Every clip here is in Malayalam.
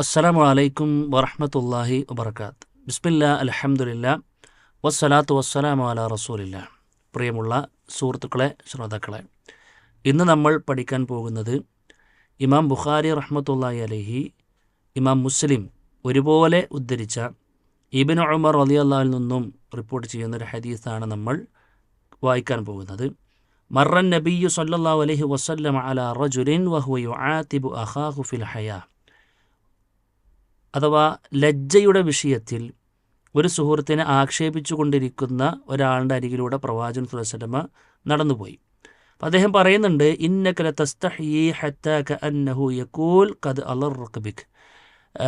അസ്സലാമു അലൈക്കും വറഹ്മത്തുള്ളാഹി വബർക്കാത്ത് ബിസ്മില്ല അലഹമുല്ല വസ്സലാത്തു വസ്സലാമു അല റസൂലില്ല. പ്രിയമുള്ള സുഹൃത്തുക്കളെ ശ്രോതാക്കളെ ഇന്ന് നമ്മൾ പഠിക്കാൻ പോകുന്നത് ഇമാം ബുഖാരി റഹ്മത്തുള്ളാഹി അലഹി ഇമാം മുസ്ലിം ഒരുപോലെ ഉദ്ധരിച്ച ഇബിൻ ഉമർ അള്ളാഹിൽ നിന്നും റിപ്പോർട്ട് ചെയ്യുന്ന ഒരു ഹദീസാണ് നമ്മൾ വായിക്കാൻ പോകുന്നത്. മറൻ നബിയു സല്ലാ അലഹി വസല്ലം അല റജുലിൻ വഹുവ യുആതിബു അഖാഹു ഫിൽ ഹയാ. അഥവാ ലജ്ജയുടെ വിഷയത്തിൽ ഒരു സുഹൃത്തിനെ ആക്ഷേപിച്ചു കൊണ്ടിരിക്കുന്ന ഒരാളുടെ അരികിലൂടെ പ്രവാചകൻ സുലസലമ നടന്നുപോയി. അദ്ദേഹം പറയുന്നുണ്ട് ഇന്നക്കല അന്നഹു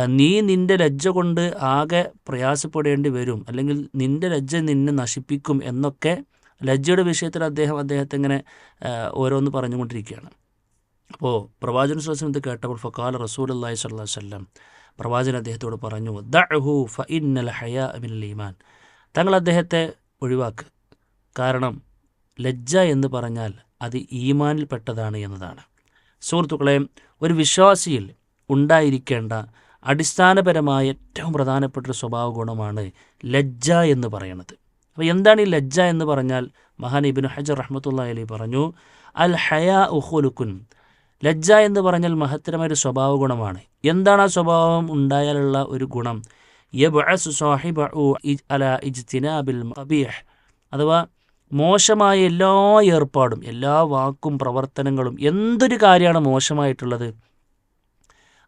നീ നിന്റെ ലജ്ജ കൊണ്ട് ആകെ പ്രയാസപ്പെടേണ്ടി വരും അല്ലെങ്കിൽ നിന്റെ ലജ്ജ നിന്നെ നശിപ്പിക്കും എന്നൊക്കെ ലജ്ജയുടെ വിഷയത്തിൽ അദ്ദേഹം അദ്ദേഹത്തെ ഇങ്ങനെ ഓരോന്ന് പറഞ്ഞുകൊണ്ടിരിക്കുകയാണ്. അപ്പോൾ പ്രവാചകൻ സ്വലസ്ലം ഇത് കേട്ടപ്പോൾ ഫക്കാല റസൂൽ അള്ളാഹി സ്വല്ലാ വല്ലം പ്രവാചകൻ അദ്ദേഹത്തോട് പറഞ്ഞു ദഅഹു ഫ ഇന്നൽ ഹയാ അബിൻ ഈമാൻ. തങ്ങൾ അദ്ദേഹത്തെ ഒഴിവാക്ക്. കാരണം ലജ്ജ എന്ന് പറഞ്ഞാൽ അത് ഈമാനിൽപ്പെട്ടതാണ് എന്നതാണ്. സുഹൃത്തുക്കളെ ഒരു വിശ്വാസിയിൽ ഉണ്ടായിരിക്കേണ്ട അടിസ്ഥാനപരമായ ഏറ്റവും പ്രധാനപ്പെട്ട ഒരു സ്വഭാവ ഗുണമാണ് ലജ്ജ എന്ന് പറയുന്നത് അപ്പോൾ എന്താണ് ഈ ലജ്ജ എന്ന് പറഞ്ഞാൽ? മഹാൻ ഇബിൻ ഹജർ റഹ്മത്തുള്ള അലി പറഞ്ഞു അൽ ഹയാ ഉഹുലുക്കുൻ ലജ്ജ എന്ന് പറഞ്ഞാൽ മഹത്തരമായ ഒരു സ്വഭാവ ഗുണമാണ്. എന്താണ് ആ സ്വഭാവം? ഉണ്ടായാലുള്ള ഒരു ഗുണം. അല ഇജ്തിനാബിൽ അഥവാ മോശമായ എല്ലാ ഏർപ്പാടും എല്ലാ വാക്കും പ്രവർത്തനങ്ങളും എന്തൊരു കാര്യമാണ് മോശമായിട്ടുള്ളത്?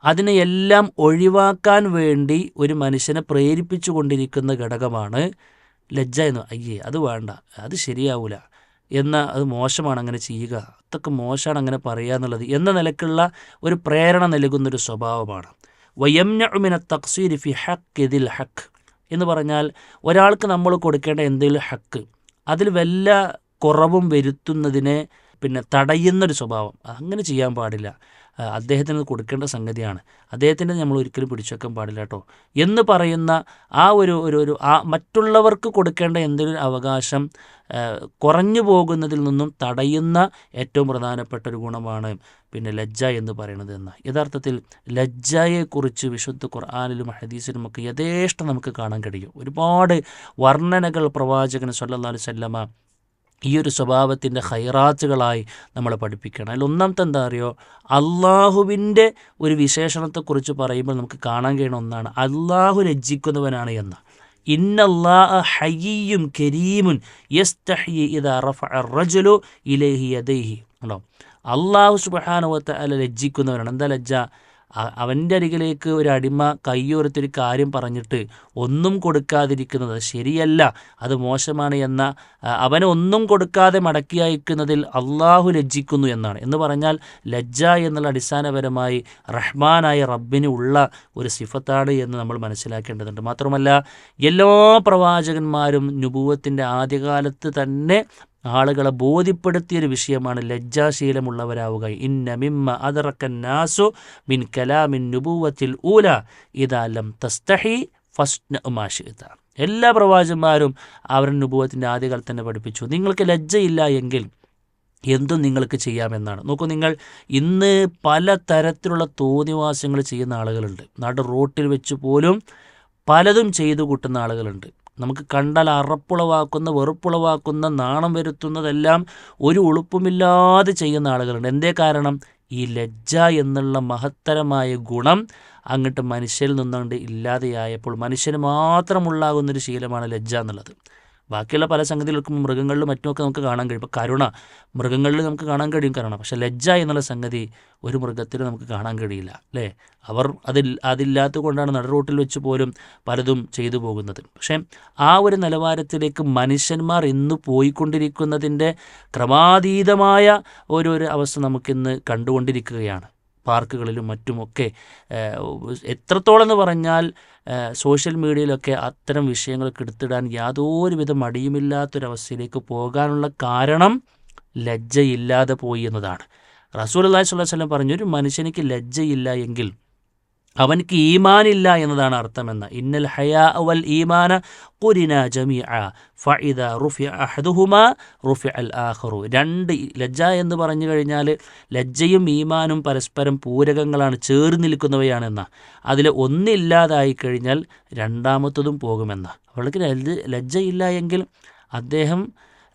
അതിനെ എല്ലാം ഒഴിവാക്കാൻ വേണ്ടി ഒരു മനുഷ്യനെ പ്രേരിപ്പിച്ചു കൊണ്ടിരിക്കുന്ന ഘടകമാണ് ലജ്ജ എന്ന്. അയ്യേ അത് വേണ്ട. അത് ശരിയാവൂല. എന്ന അത് മോശമാണ് അങ്ങനെ ചെയ്യുക. അതൊക്കെ മോശമാണ് അങ്ങനെ പറയുക എന്നുള്ളത് എന്ന നിലക്കുള്ള ഒരു പ്രേരണ നൽകുന്നൊരു സ്വഭാവമാണ്. വയംനമിന തക്സീർ ഫി ഹക്ക് ഇതിൽ ഹക്ക് എന്ന് പറഞ്ഞാൽ ഒരാൾക്ക് നമ്മൾ കൊടുക്കേണ്ട എന്തെങ്കിലും ഹക്ക് അതിൽ വല്ല കുറവും വരുത്തുന്നതിനെ പിന്നെ തടയുന്നൊരു സ്വഭാവം. അങ്ങനെ ചെയ്യാൻ പാടില്ല. അദ്ദേഹത്തിന് കൊടുക്കേണ്ട സംഗതിയാണ്. അദ്ദേഹത്തിന്റെ നമ്മൾ ഒരിക്കലും പിടിച്ചുവെക്കാൻ പാടില്ല കേട്ടോ എന്ന് പറയുന്ന ആ ഒരു ഒരു ഒരു ആ മറ്റുള്ളവർക്ക് കൊടുക്കേണ്ട എന്തൊരു അവകാശം കുറഞ്ഞു പോകുന്നതിൽ നിന്നും തടയുന്ന ഏറ്റവും പ്രധാനപ്പെട്ട ഒരു ഗുണമാണ് പിന്നെ ലജ്ജ എന്ന് പറയുന്നത് എന്ന. യഥാർത്ഥത്തിൽ ലജ്ജയെക്കുറിച്ച് വിശുദ്ധ ഖുർആാനിലും ഹദീസിലും ഒക്കെ യഥേഷ്ടം നമുക്ക് കാണാൻ കഴിയും. ഒരുപാട് വർണനകൾ പ്രവാചകൻ സല്ലാ അലൈഹി വസല്ലമ ഈ ഒരു സ്വഭാവത്തിന്റെ ഹൈറാത്തുകളായി നമ്മൾ പഠിപ്പിക്കണം. അതിൽ ഒന്നാമത്തെ എന്താ അറിയോ? അള്ളാഹുവിന്റെ ഒരു വിശേഷണത്തെക്കുറിച്ച് പറയുമ്പോൾ നമുക്ക് കാണാൻ കഴിയുന്ന ഒന്നാണ്. അള്ളാഹു രജിക്കുന്നവനാണ് എന്ന. ഇന്നല്ലാഹ കരീമുൻ റജുലു ഇലൈഹി യദൈഹി. ഉണ്ടോ? അള്ളാഹു സുബ്ഹാനഹു അല്ല ലജ്ജിക്കുന്നവനാണ്. എന്താ ലജ്ജ? അവന്റെ അരികിലേക്ക് ഒരു അടിമ കയ്യോരത്തൊരു കാര്യം പറഞ്ഞിട്ട് ഒന്നും കൊടുക്കാതിരിക്കുന്നത് ശരിയല്ല അത് മോശമാണ് എന്ന അവനെ ഒന്നും കൊടുക്കാതെ മടക്കി അയക്കുന്നതിൽ അള്ളാഹു ലജ്ജിക്കുന്നു എന്നാണ്. എന്ന് പറഞ്ഞാൽ ലജ്ജ എന്നുള്ള അടിസ്ഥാനപരമായി റഹ്മാനായ റബ്ബിന് ഉള്ള ഒരു സിഫത്താണ് എന്ന് നമ്മൾ മനസ്സിലാക്കേണ്ടതുണ്ട്. മാത്രമല്ല എല്ലാ പ്രവാചകന്മാരും നുപൂവത്തിന്റെ ആദ്യകാലത്ത് തന്നെ ആളുകളെ ബോധ്യപ്പെടുത്തിയൊരു വിഷയമാണ് ലജ്ജാശീലമുള്ളവരാവുക. ഇന്ന മിമ്മ അതറക്കൻ നാസു മിൻ കലാമിൻ നുബൂവത്തിൽ ഊല ഇതാലം തസ്തഹി ഫസ്റ്റ് ഉമാഷിത എല്ലാ പ്രവാചന്മാരും അവരുടെ നുബൂവത്തിന്റെ ആദ്യകാലത്ത് തന്നെ പഠിപ്പിച്ചു. നിങ്ങൾക്ക് ലജ്ജയില്ല എങ്കിൽ എന്തും നിങ്ങൾക്ക് ചെയ്യാമെന്നാണ്. നോക്കൂ നിങ്ങൾ ഇന്ന് പല തരത്തിലുള്ള തോന്നിവാസങ്ങൾ ചെയ്യുന്ന ആളുകളുണ്ട്. നാട് റോട്ടിൽ വെച്ച് പോലും പലതും ചെയ്തു കൂട്ടുന്ന ആളുകളുണ്ട്. നമുക്ക് കണ്ടാൽ അറപ്പുളവാക്കുന്ന വെറുപ്പുളവാക്കുന്ന നാണം വരുത്തുന്നതെല്ലാം ഒരു ഉളുപ്പുമില്ലാതെ ചെയ്യുന്ന ആളുകളുണ്ട്. എന്തേ കാരണം? ഈ ലജ്ജ എന്നുള്ള മഹത്തരമായ ഗുണം അങ്ങോട്ട് മനുഷ്യരിൽ നിന്നുകൊണ്ട് ഇല്ലാതെയായപ്പോൾ മനുഷ്യന് മാത്രമുള്ളാകുന്നൊരു ശീലമാണ് ലജ്ജ എന്നുള്ളത്. ബാക്കിയുള്ള പല സംഗതികൾക്കും മൃഗങ്ങളിലും മറ്റുമൊക്കെ നമുക്ക് കാണാൻ കഴിയും. ഇപ്പോൾ കരുണ മൃഗങ്ങളിൽ നമുക്ക് കാണാൻ കഴിയും കരുണ. പക്ഷേ ലജ്ജ എന്നുള്ള സംഗതി ഒരു മൃഗത്തിൽ നമുക്ക് കാണാൻ കഴിയില്ല അല്ലേ? അവർ അതിൽ അതില്ലാത്തത് കൊണ്ടാണ് നട റോട്ടിൽ വെച്ച് പോലും പലതും ചെയ്തു പോകുന്നത്. പക്ഷേ ആ ഒരു നിലവാരത്തിലേക്ക് മനുഷ്യന്മാർ ഇന്ന് പോയിക്കൊണ്ടിരിക്കുന്നതിന്റെ ക്രമാതീതമായ ഒരു ഒരു അവസ്ഥ നമുക്കിന്ന് കണ്ടുകൊണ്ടിരിക്കുകയാണ്. പാർക്കുകളിലും മറ്റുമൊക്കെ ഏഹ്, എത്രത്തോളം എന്ന് പറഞ്ഞാൽ സോഷ്യൽ മീഡിയയിലൊക്കെ അത്തരം വിഷയങ്ങൾക്ക് എടുത്തിടാൻ യാതൊരുവിധ മടിയുമില്ലാത്തൊരവസ്ഥയിലേക്ക് പോകാനുള്ള കാരണം ലജ്ജയില്ലാതെ പോയി എന്നതാണ്. റസൂൽ അള്ളാഹി സ്വല്ലാം പറഞ്ഞു ഒരു മനുഷ്യനിക്ക് ലജ്ജയില്ല എങ്കിൽ അവൻക്ക് ഈമാനില്ല എന്നതാണ് അർത്ഥമെന്ന. ഇന്നൽ ഹയാ അവൽ ഈമാന കുരിന ജമിഅ ഫഇദ റുഫി അഹദുഹുമ റുഫി അൽ ആഹറു രണ്ട് ലജ്ജ എന്ന് പറഞ്ഞു കഴിഞ്ഞാൽ ലജ്ജയും ഈമാനും പരസ്പരം പൂരകങ്ങളാണ് ചേർന്ന് നിൽക്കുന്നവയാണെന്ന. അതിൽ ഒന്നില്ലാതായി കഴിഞ്ഞാൽ രണ്ടാമത്തതും പോകുമെന്ന. അവൾക്ക് ലജ്ജ ലജ്ജയില്ല എങ്കിൽ അദ്ദേഹം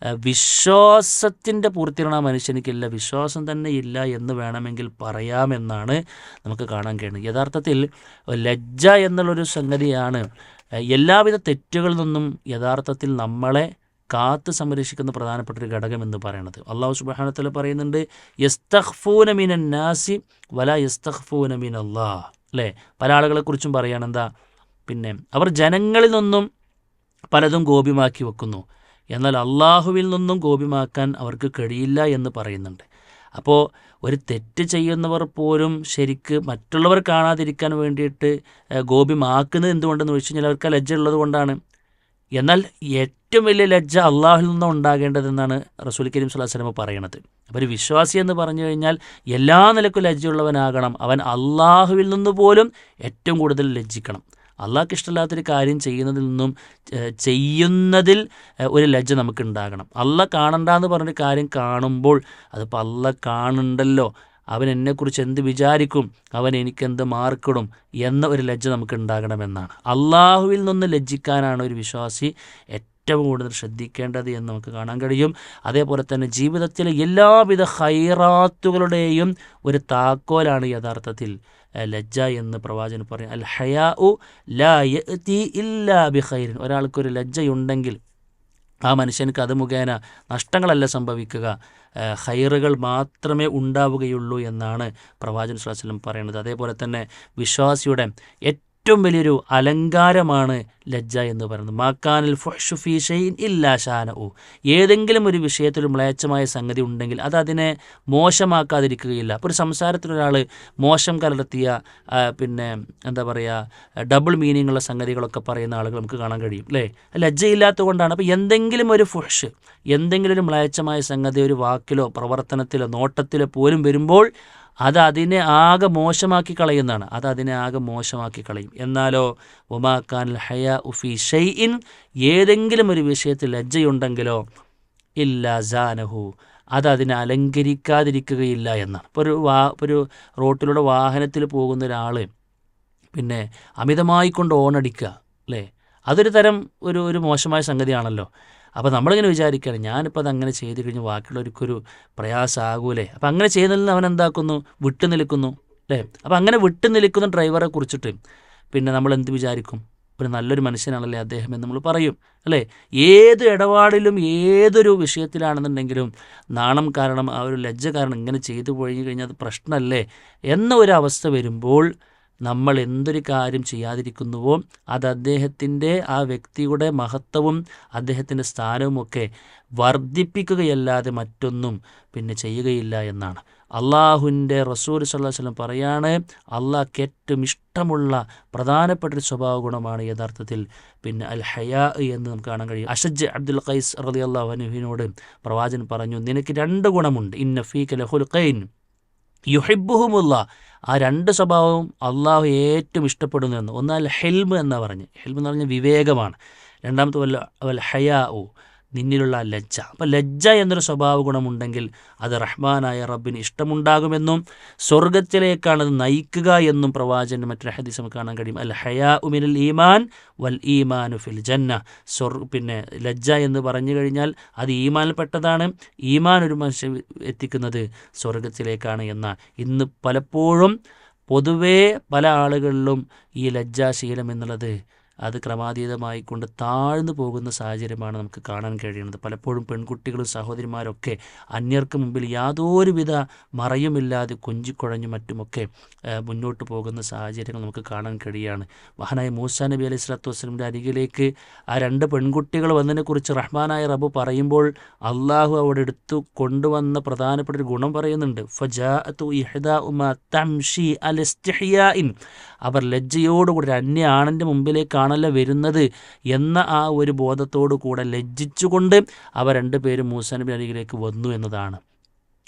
വിശ്വാസത്തിന്റെ പൂർത്തീകരണം മനുഷ്യനിക്കില്ല വിശ്വാസം തന്നെ ഇല്ല എന്ന് വേണമെങ്കിൽ പറയാമെന്നാണ് നമുക്ക് കാണാൻ കഴിയുന്നത്. യഥാർത്ഥത്തിൽ ലജ്ജ എന്നുള്ളൊരു സംഗതിയാണ് എല്ലാവിധ തെറ്റുകളിൽ നിന്നും യഥാർത്ഥത്തിൽ നമ്മളെ കാത്ത് സംരക്ഷിക്കുന്ന പ്രധാനപ്പെട്ട ഒരു ഘടകം എന്ന് പറയുന്നത്. അള്ളാഹു സുബാനത്തിൽ പറയുന്നുണ്ട് യസ്തഖ്ഫൂന മീൻ നാസി വല യസ്തഖ്ഫൂന മീൻ അള്ളാഹ് അല്ലേ? പല ആളുകളെക്കുറിച്ചും പറയുകയാണെന്താ പിന്നെ അവർ ജനങ്ങളിൽ നിന്നും പലതും ഗോപ്യമാക്കി വെക്കുന്നു. എന്നാൽ അള്ളാഹുവിൽ നിന്നും കോപിമാക്കാൻ അവർക്ക് കഴിയില്ല എന്ന് പറയുന്നുണ്ട്. അപ്പോൾ ഒരു തെറ്റ് ചെയ്യുന്നവർ പോലും ശരിക്ക് മറ്റുള്ളവർ കാണാതിരിക്കാൻ വേണ്ടിയിട്ട് ഗോപിമാക്കുന്നത് എന്തുകൊണ്ടെന്ന് ചോദിച്ചു കഴിഞ്ഞാൽ അവർക്ക് ലജ്ജ ഉള്ളത് കൊണ്ടാണ്. എന്നാൽ ഏറ്റവും വലിയ ലജ്ജ അള്ളാഹുൽ നിന്നും ഉണ്ടാകേണ്ടതെന്നാണ് റസൂൽ കരീം സുല്ലാസ്ലമ പറയണത്. അപ്പോൾ ഒരു വിശ്വാസി എന്ന് പറഞ്ഞു കഴിഞ്ഞാൽ എല്ലാ നിലക്കും ലജ്ജയുള്ളവനാകണം. അവൻ അള്ളാഹുവിൽ നിന്ന് പോലും ഏറ്റവും കൂടുതൽ ലജ്ജിക്കണം. അള്ളാഹ്ക്ക് ഇഷ്ടമില്ലാത്തൊരു കാര്യം ചെയ്യുന്നതിൽ നിന്നും ചെയ്യുന്നതിൽ ഒരു ലജ്ജ നമുക്ക് ഉണ്ടാകണം അല്ല കാണണ്ട എന്ന് പറഞ്ഞൊരു കാര്യം കാണുമ്പോൾ അതിപ്പോൾ അല്ല കാണുണ്ടല്ലോ അവൻ എന്നെക്കുറിച്ച് എന്ത് വിചാരിക്കും? അവൻ എനിക്കെന്ത് മാർക്കിടും? എന്ന ഒരു ലജ്ജ നമുക്ക് ഉണ്ടാകണമെന്നാണ് അള്ളാഹുവിൽ നിന്ന് ലജ്ജിക്കാനാണ് ഒരു വിശ്വാസി ഏറ്റവും കൂടുതൽ ശ്രദ്ധിക്കേണ്ടത് എന്ന് നമുക്ക് കാണാൻ കഴിയും. അതേപോലെ തന്നെ ജീവിതത്തിലെ എല്ലാവിധ ഹൈറാത്തുകളുടെയും ഒരു താക്കോലാണ് യഥാർത്ഥത്തിൽ ലജ്ജ എന്ന് പ്രവാചകൻ പറയും അൽ ഹയാ ഉ ലാ യഅ്തി ഇല്ലാ ബിഖൈറിൻ. ഒരാൾക്കൊരു ലജ്ജയുണ്ടെങ്കിൽ ആ മനുഷ്യനക്ക് അത് മുഖേന നഷ്ടങ്ങളല്ല സംഭവിക്കുക. ഹൈറുകൾ മാത്രമേ ഉണ്ടാവുകയുള്ളൂ എന്നാണ് പ്രവാചകൻ സ്വലം പറയുന്നത്. അതേപോലെ തന്നെ വിശ്വാസിയുടെ ഏറ്റവും വലിയൊരു അലങ്കാരമാണ് ലജ്ജ എന്ന് പറയുന്നത്. മാക്കാനിൽ ഫുഷുഫി ഷെയ്ൻ ഇല്ലാ ഷാന ഓ ഏതെങ്കിലും ഒരു വിഷയത്തിൽ മ്ലേച്ഛമായ സംഗതി ഉണ്ടെങ്കിൽ അത് അതിനെ മോശമാക്കാതിരിക്കുകയില്ല. അപ്പോൾ ഒരു സംസാരത്തിൽ ഒരാൾ മോശം കലർത്തിയ പിന്നെ എന്താ പറയുക ഡബിൾ മീനിങ്ങുള്ള സംഗതികളൊക്കെ പറയുന്ന ആളുകൾ നമുക്ക് കാണാൻ കഴിയും അല്ലേ? ലജ്ജയില്ലാത്തത് കൊണ്ടാണ് അപ്പോൾ എന്തെങ്കിലും ഒരു ഫുഷ് എന്തെങ്കിലും ഒരു മ്ലേച്ഛമായ സംഗതി ഒരു വാക്കിലോ പ്രവർത്തനത്തിലോ നോട്ടത്തിലോ പോലും വരുമ്പോൾ അത് അതിനെ ആകെ മോശമാക്കി കളയുന്നതാണ്. അത് അതിനെ ആകെ മോശമാക്കി കളയും. എന്നാലോ ഒമാക്കാൻ ഹയ ഉഫി ഷെയ്ഇൻ ഏതെങ്കിലും ഒരു വിഷയത്തിൽ ലജ്ജയുണ്ടെങ്കിലോ ഇല്ല ജാനഹു അത് അതിനെ അലങ്കരിക്കാതിരിക്കുകയില്ല എന്നാണ്. ഇപ്പോൾ ഒരു വാ ഒരു റോട്ടിലൂടെ വാഹനത്തിൽ പോകുന്ന ഒരാൾ പിന്നെ അമിതമായി കൊണ്ട് ഓണടിക്കുക അല്ലേ? അതൊരു തരം ഒരു ഒരു മോശമായ സംഗതിയാണല്ലോ. അപ്പോൾ നമ്മളിങ്ങനെ വിചാരിക്കുകയാണ് ഞാനിപ്പോൾ അത് അങ്ങനെ ചെയ്ത് കഴിഞ്ഞ് ബാക്കിയുള്ളവർക്കൊരു പ്രയാസമാകൂലേ? അപ്പോൾ അങ്ങനെ ചെയ്യുന്നതിൽ അവൻ എന്താക്കുന്നു? വിട്ടു നിൽക്കുന്നു അല്ലേ? അപ്പോൾ അങ്ങനെ വിട്ടു നിൽക്കുന്ന ഡ്രൈവറെ കുറിച്ചിട്ട് പിന്നെ നമ്മൾ എന്ത് വിചാരിക്കും? ഒരു നല്ലൊരു മനുഷ്യനാണല്ലേ അദ്ദേഹം എന്ന് നമ്മൾ പറയും അല്ലേ? ഏത് ഇടപാടിലും ഏതൊരു വിഷയത്തിലാണെന്നുണ്ടെങ്കിലും നാണം കാരണം ആ ഒരു ലജ്ജ കാരണം ഇങ്ങനെ ചെയ്തു പോയി കഴിഞ്ഞാൽ അത് പ്രശ്നമല്ലേ? എന്ന ഒരു അവസ്ഥ വരുമ്പോൾ നമ്മൾ എന്തൊരു കാര്യം ചെയ്യാതിരിക്കുന്നുവോ അത് അദ്ദേഹത്തിന്റെ ആ വ്യക്തിയുടെ മഹത്വവും അദ്ദേഹത്തിന്റെ സ്ഥാനവുമൊക്കെ വർദ്ധിപ്പിക്കുകയല്ലാതെ മറ്റൊന്നും പിന്നെ ചെയ്യുകയില്ല എന്നാണ്. അള്ളാഹുവിന്റെ റസൂൽ സല്ലാസ്ലം പറയാണ് അള്ളാഹ്ക്ക് ഏറ്റവും ഇഷ്ടമുള്ള പ്രധാനപ്പെട്ട ഒരു സ്വഭാവ ഗുണമാണ് യഥാർത്ഥത്തിൽ പിന്നെ അൽ ഹയാ എന്ന് നമുക്ക് കാണാൻ കഴിയും. അഷജ് അബ്ദുൽ ഖൈസ് റലി അള്ളാഹുനുവിനോട് പ്രവാചകൻ പറഞ്ഞു നിനക്ക് രണ്ട് ഗുണമുണ്ട്. ഇന്ന ഫീഖ് ലഹുൽ ഖൈൻ യുഹിബുഹുമുള്ള ആ രണ്ട് സ്വഭാവവും അള്ളാഹു ഏറ്റവും ഇഷ്ടപ്പെടുന്നു എന്ന്. ഒന്നാൽ ഹെൽമ് എന്നാണ് പറഞ്ഞ്. ഹെൽമ് എന്ന് പറഞ്ഞാൽ വിവേകമാണ്. രണ്ടാമത്തെ വല്ല വൽ ഹയാ നിന്നിലുള്ള ലജ്ജ. അപ്പം ലജ്ജ എന്നൊരു സ്വഭാവ ഗുണമുണ്ടെങ്കിൽ അത് റഹ്മാനായ റബ്ബിന് ഇഷ്ടമുണ്ടാകുമെന്നും സ്വർഗത്തിലേക്കാണ് അത് നയിക്കുക എന്നും പ്രവാചകൻ മറ്റൊരു ഹദീസ് നമുക്ക് കാണാൻ കഴിയും. അൽ ഹയാ ഉമിനുൽ ഈമാൻ വൽ ഈമാനു ഫിൽ ജന്ന. സ്വർ പിന്നെ ലജ്ജ എന്ന് പറഞ്ഞു കഴിഞ്ഞാൽ അത് ഈമാനിൽപ്പെട്ടതാണ്. ഈമാൻ ഒരു മനുഷ്യൻ എത്തിക്കുന്നത് സ്വർഗത്തിലേക്കാണ് എന്ന. ഇന്ന് പലപ്പോഴും പൊതുവേ പല ആളുകളിലും ഈ ലജ്ജാശീലം എന്നുള്ളത് അത് ക്രമാതീതമായി കൊണ്ട് താഴ്ന്നു പോകുന്ന സാഹചര്യമാണ് നമുക്ക് കാണാൻ കഴിയുന്നത്. പലപ്പോഴും പെൺകുട്ടികളും സഹോദരിമാരൊക്കെ അന്യർക്ക് മുമ്പിൽ യാതൊരുവിധ മറയുമില്ലാതെ കൊഞ്ചിക്കുഴഞ്ഞും മറ്റുമൊക്കെ മുന്നോട്ട് പോകുന്ന സാഹചര്യങ്ങൾ നമുക്ക് കാണാൻ കഴിയുകയാണ് മഹാനായ മൂസ നബി അലൈഹി സ്വലാത്തു വസ്ലമിന്റെ അരികിലേക്ക് ആ രണ്ട് പെൺകുട്ടികൾ വന്നതിനെക്കുറിച്ച് റഹ്മാനായ റബ്ബ് പറയുമ്പോൾ അള്ളാഹു അവിടെ എടുത്തു കൊണ്ടുവന്ന പ്രധാനപ്പെട്ട ഒരു ഗുണം പറയുന്നുണ്ട്. അവർ ലജ്ജയോടുകൂടി ഒരു അന്യ ആണിന്റെ മുമ്പിലേക്കാണല്ലോ വരുന്നത് എന്ന ആ ഒരു ബോധത്തോടു കൂടെ ലജ്ജിച്ചുകൊണ്ട് അവ രണ്ടുപേരും മൂസാനബി അരികിലേക്ക് വന്നു എന്നതാണ്.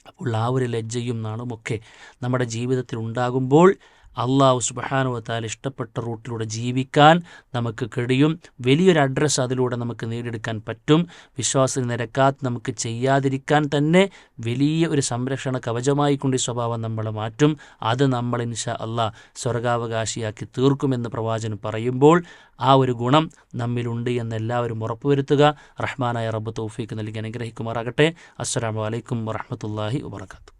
അപ്പോൾ ആ ഒരു ലജ്ജയും നാണുമൊക്കെ നമ്മുടെ ജീവിതത്തിൽ ഉണ്ടാകുമ്പോൾ അള്ളാഹു സുബഹാനുവത്താൽ ഇഷ്ടപ്പെട്ട റൂട്ടിലൂടെ ജീവിക്കാൻ നമുക്ക് കഴിയും. വലിയൊരു അഡ്രസ്സ് അതിലൂടെ നമുക്ക് നേടിയെടുക്കാൻ പറ്റും. വിശ്വാസത്തിൽ നിരക്കാത്ത് നമുക്ക് ചെയ്യാതിരിക്കാൻ തന്നെ വലിയ ഒരു സംരക്ഷണ കവചമായി കൊണ്ട് ഈ സ്വഭാവം നമ്മൾ മാറ്റും. അത് നമ്മൾ ഇൻഷാ അള്ളാഹ് സ്വർഗാവകാശിയാക്കി തീർക്കുമെന്ന് പ്രവാചകൻ പറയുമ്പോൾ ആ ഒരു ഗുണം നമ്മിലുണ്ട് എന്ന് എല്ലാവരും ഉറപ്പുവരുത്തുക. റഹ്മാനായ റബ്ബ് തൗഫീക്ക് നൽകി അനുഗ്രഹിക്കുമാറാകട്ടെ. അസ്സാം വലൈക്കും വറഹമത്തല്ലാഹി വബർക്കാത്തു